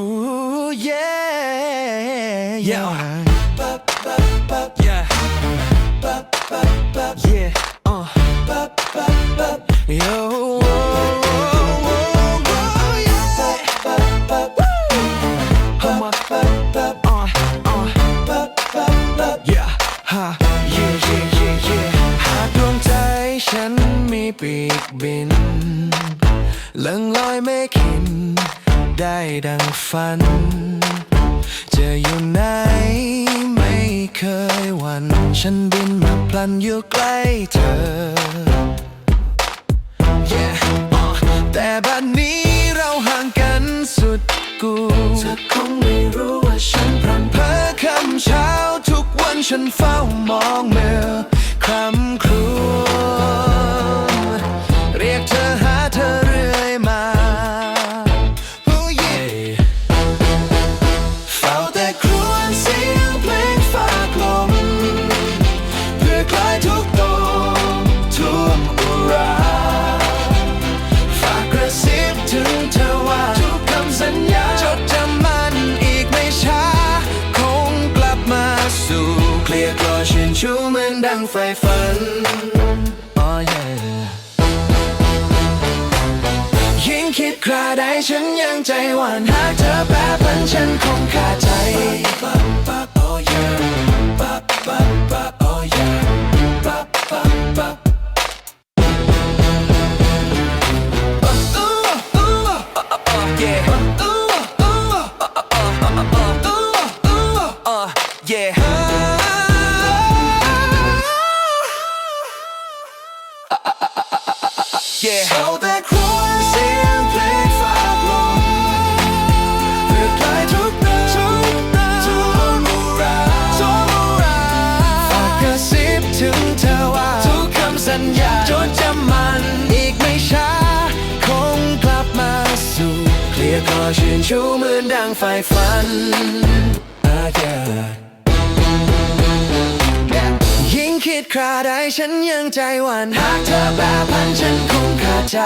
Ooh, yeah, yeah. Yeah. Yeah. Uh. Yo, whoa, whoa, whoa, yeah. Hum up. Uh. Uh. Yeah. Ha, yeah, yeah, yeah, yeah หากดวงใจฉันมีปีกบินเลื่องลอยไม่ขิน ได้ดังฝัน จะอยู่ไหนไม่เคยหวัน ฉันบินมาพลันอยู่ใกล้เธอ yeah, uh, แต่บัดนี้เราห่างกันสุดกูเธอคงไม่รู้ว่าฉันพรำเพ้อคำเช้าทุกวันฉันเฝ้ามองเมื่อคำครู ชื่นชูเหมือนดังไฟฝัน Oh yeah ยิ่งคิดคราใดฉันยังใจหวั่นหากเธอแปรผันฉันคงขาดใจ Oh yeah Oh yeah Yeah. Yeah. เอาแต่ครวญเสียงเพลงฝากลมเพื่อคลายทุกเรื่องทุกเรื่องทุกอุราทุกอุราฝากกระซิบถึงเธอว่าทุกคำสัญญาจดจำมันอีกไม่ช้า คงกลับมาสู่เคลียร์กลอชื่นชูเหมือนดังไฟฝัน Ah, yeah. ดคราใดฉันยังใจหวั่นหากเธอแปรพันฉันคงขาดใจ